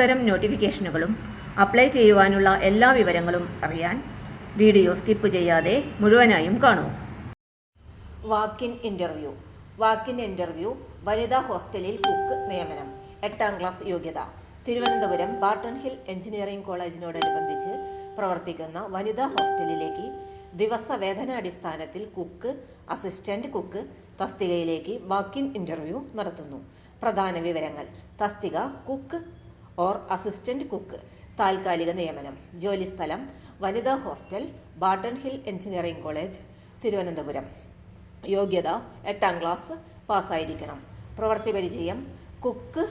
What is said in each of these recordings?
തരം നോട്ടിഫിക്കേഷനുകളും അപ്ലൈ ചെയ്യുവാനുള്ള എല്ലാ വിവരങ്ങളും അറിയാൻ വീഡിയോ സ്കിപ്പ് ചെയ്യാതെ മുഴുവനായും കാണൂ. Walk-in interview. വാക്കിൻ ഇന്റർവ്യൂ വനിതാ ഹോസ്റ്റലിൽ കുക്ക് നിയമനം എട്ടാം ക്ലാസ് യോഗ്യത. തിരുവനന്തപുരം ബാട്ടൺ ഹിൽ എഞ്ചിനീയറിംഗ് കോളേജിനോടനുബന്ധിച്ച് പ്രവർത്തിക്കുന്ന വനിതാ ഹോസ്റ്റലിലേക്ക് ദിവസ വേതനാടിസ്ഥാനത്തിൽ കുക്ക് അസിസ്റ്റന്റ് കുക്ക് തസ്തികയിലേക്ക് വാക്കിൻ ഇന്റർവ്യൂ നടത്തുന്നു. പ്രധാന വിവരങ്ങൾ തസ്തിക കുക്ക് ഓർ അസിസ്റ്റന്റ് കുക്ക് താൽക്കാലിക നിയമനം. ജോലിസ്ഥലം വനിതാ hostel Barton Hill engineering college Thiruvananthapuram. യോഗ്യത എട്ടാം ക്ലാസ് പാസ്സായിരിക്കണം. പ്രവൃത്തി പരിചയം കുക്ക്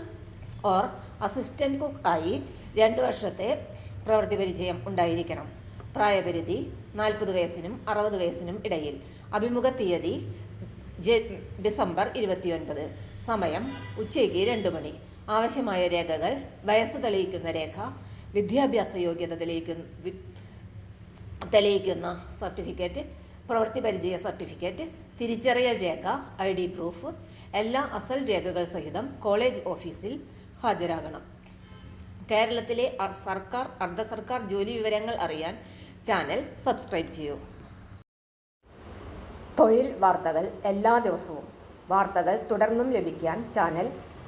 ഓർ അസിസ്റ്റന്റ് കുക്ക് ആയി രണ്ട് വർഷത്തെ പ്രവൃത്തി പരിചയം ഉണ്ടായിരിക്കണം. പ്രായപരിധി നാൽപ്പത് വയസ്സിനും അറുപത് വയസ്സിനും ഇടയിൽ. അഭിമുഖ തീയതി ഡിസംബർ ഇരുപത്തിയൊൻപത്. സമയം ഉച്ചയ്ക്ക് രണ്ട് മണി. ആവശ്യമായ രേഖകൾ വയസ്സ് തെളിയിക്കുന്ന രേഖ വിദ്യാഭ്യാസ യോഗ്യത തെളിയിക്കുന്ന തെളിയിക്കുന്ന സർട്ടിഫിക്കറ്റ് പ്രവൃത്തി പരിചയ സർട്ടിഫിക്കറ്റ് തിരിച്ചറിയൽ രേഖ ഐ ഡി പ്രൂഫ് എല്ലാ അസൽ രേഖകൾ സഹിതം കോളേജ് ഓഫീസിൽ ഹാജരാകണം. കേരളത്തിലെ സർക്കാർ അർദ്ധ സർക്കാർ ജോലി വിവരങ്ങൾ അറിയാൻ ചാനൽ സബ്സ്ക്രൈബ് ചെയ്യൂ. തൊഴിൽ വാർത്തകൾ എല്ലാ ദിവസവും. വാർത്തകൾ തുടർന്നും ലഭിക്കാൻ ചാനൽ